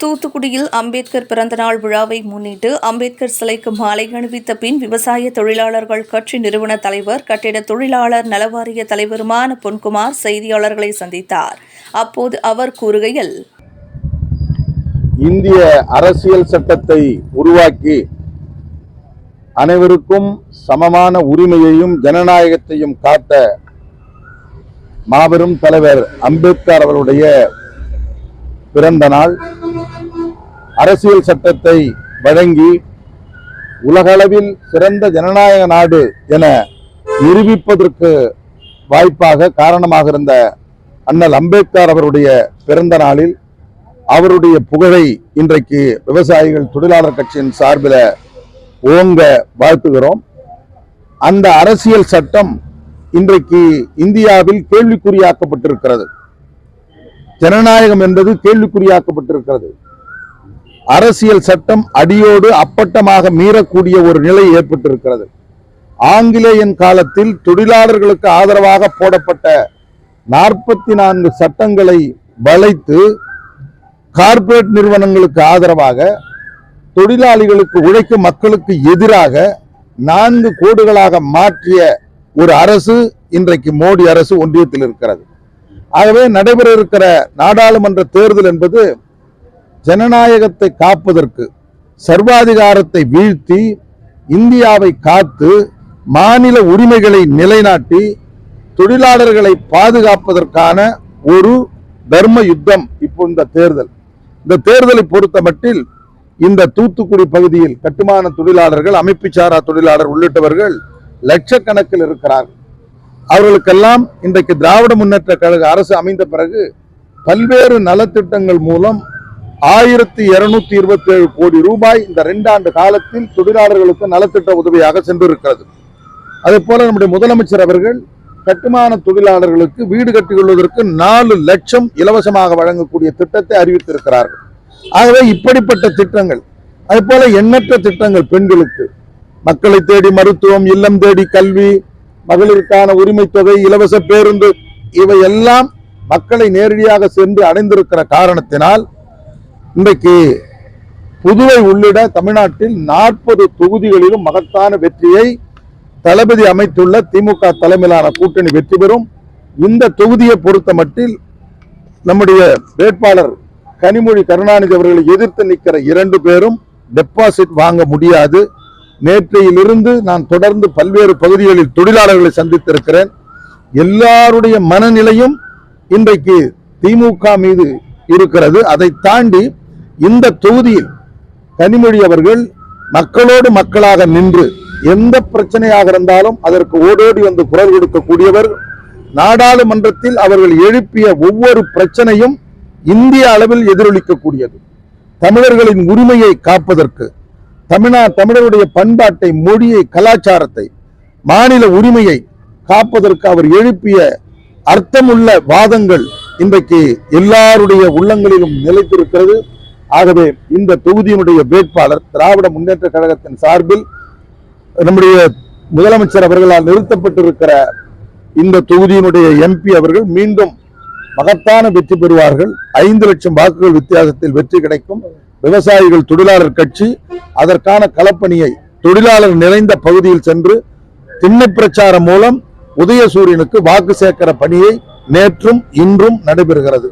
தூத்துக்குடியில் அம்பேத்கர் பிறந்தநாள் விழாவை முன்னிட்டு அம்பேத்கர் சிலைக்கு மாலை அணிவித்த பின் விவசாய தொழிலாளர்கள் கட்சி நிறுவன தலைவர் கட்டிட தொழிலாளர் நலவாரிய தலைவருமான பொன்குமார் செய்தியாளர்களை சந்தித்தார். அப்போது அவர் கூறுகையில் இந்திய அரசியல் சட்டத்தை உருவாக்கி அனைவருக்கும் சமமான உரிமையையும் ஜனநாயகத்தையும் காட்ட மாபெரும் தலைவர் அம்பேத்கர் அவருடைய பிறந்த நாள். அரசியல் சட்டத்தை வழங்கி உலகளவில் சிறந்த ஜனநாயக நாடு என நிரூபிப்பதற்கு வாய்ப்பாக காரணமாக இருந்த அண்ணல் அம்பேத்கர் அவருடைய பிறந்த நாளில் அவருடைய புகழை இன்றைக்கு விவசாயிகள் தொழிலாளர் கட்சியின் சார்பில் ஓங்க வாழ்த்துகிறோம். அந்த அரசியல் சட்டம் இன்றைக்கு இந்தியாவில் கேள்விக்குறியாக்கப்பட்டிருக்கிறது. ஜனநாயகம் என்பது கேள்விக்குறியாக்கப்பட்டிருக்கிறது. அரசியல் சட்டம் அடியோடு அப்பட்டமாக மீறக்கூடிய ஒரு நிலை ஏற்பட்டிருக்கிறது. ஆங்கிலேயன் காலத்தில் தொழிலாளர்களுக்கு ஆதரவாக போடப்பட்ட நாற்பத்தி நான்கு சட்டங்களை வளைத்து கார்ப்பரேட் நிறுவனங்களுக்கு ஆதரவாக தொழிலாளிகளுக்கு உழைக்கும் மக்களுக்கு எதிராக நான்கு கோடுகளாக மாற்றிய ஒரு அரசு இன்றைக்கு மோடி அரசு ஒன்றியத்தில் இருக்கிறது. ஆகவே நடைபெற இருக்கிற நாடாளுமன்ற தேர்தல் என்பது ஜனநாயகத்தை காப்பதற்கு சர்வாதிகாரத்தை வீழ்த்தி இந்தியாவை காத்து மாநில உரிமைகளை நிலைநாட்டி தொழிலாளர்களை பாதுகாப்பதற்கான ஒரு தர்ம யுத்தம் இப்போ இந்த தேர்தல். இந்த தேர்தலை பொறுத்த மட்டில் இந்த தூத்துக்குடி பகுதியில் கட்டுமான தொழிலாளர்கள் அமைப்பு சாரா தொழிலாளர் உள்ளிட்டவர்கள் லட்சக்கணக்கில் இருக்கிறார்கள். அவர்களுக்கெல்லாம் இன்றைக்கு திராவிட முன்னேற்ற கழக அரசு அமைந்த பிறகு பல்வேறு நலத்திட்டங்கள் மூலம் ஆயிரத்தி இருநூத்தி இருபத்தி ஏழு கோடி ரூபாய் இந்த ரெண்டாண்டு காலத்தில் தொழிலாளர்களுக்கு நலத்திட்ட உதவியாக சென்றிருக்கிறது. அதே போல நம்முடைய முதலமைச்சர் அவர்கள் கட்டுமான தொழிலாளர்களுக்கு வீடு கட்டிக்கொள்வதற்கு நாலு லட்சம் இலவசமாக வழங்கக்கூடிய திட்டத்தை அறிவித்திருக்கிறார்கள். ஆகவே இப்படிப்பட்ட திட்டங்கள் அதே போல எண்ணற்ற திட்டங்கள் பெண்களுக்கு மக்களை தேடி மருத்துவம் இல்லம் தேடி கல்வி மகளிருக்கான உரிமை தொகை இலவச பேருந்து இவை எல்லாம் மக்களை நேரடியாக சென்று அடைந்திருக்கிற காரணத்தினால் இன்றைக்கு புதுவை உள்ளிட தமிழ்நாட்டில் நாற்பது தொகுதிகளிலும் மகத்தான வெற்றியை தளபதி அமைத்துள்ள திமுக தலைமையிலான கூட்டணி வெற்றி பெறும். இந்த தொகுதியை பொறுத்த மட்டில் நம்முடைய வேட்பாளர் கனிமொழி கருணாநிதி அவர்களை எதிர்த்து நிற்கிற இரண்டு பேரும் டெபாசிட் வாங்க முடியாது. நேற்றையிலிருந்து நான் தொடர்ந்து பல்வேறு பகுதிகளில் தொழிலாளர்களை சந்தித்திருக்கிறேன். எல்லாருடைய மனநிலையும் இன்றைக்கு திமுக மீது இருக்கிறது. அதை தாண்டி இந்த தொகுதியில் கனிமொழி அவர்கள் மக்களோடு மக்களாக நின்று எந்த பிரச்சனையாக இருந்தாலும் அதற்கு ஓடோடி வந்து குரல் கொடுக்கக்கூடியவர். நாடாளுமன்றத்தில் அவர்கள் எழுப்பிய ஒவ்வொரு பிரச்சனையும் இந்திய அளவில் எதிரொலிக்கக்கூடியது. தமிழர்களின் உரிமையை காப்பதற்கு தமிழா தமிழருடைய பண்பாட்டை மொழியை கலாச்சாரத்தை மாநில உரிமையை காப்பதற்கு அவர் எழுப்பிய அர்த்தமுள்ள வாதங்கள் இன்றைக்கு எல்லாருடைய உள்ளங்களிலும் நிலைத்திருக்கிறது. ஆகவே இந்த தொகுதியினுடைய வேட்பாளர் திராவிட முன்னேற்ற கழகத்தின் சார்பில் நம்முடைய முதலமைச்சர் அவர்களால் நிறுத்தப்பட்டிருக்கிற இந்த தொகுதியினுடைய எம்பி அவர்கள் மீண்டும் மகத்தான வெற்றி பெறுவார்கள். ஐந்து லட்சம் வாக்குகள் வித்தியாசத்தில் வெற்றி கிடைக்கும். விவசாயிகள் தொழிலாளர் கட்சி அதற்கான களப்பணியை தொழிலாளர் நிறைந்த பகுதியில் சென்று திண்ணை பிரச்சாரம் மூலம் உதயசூரியனுக்கு வாக்கு சேர்க்கிற பணியை நேற்றும் இன்றும் நடைபெறுகிறது.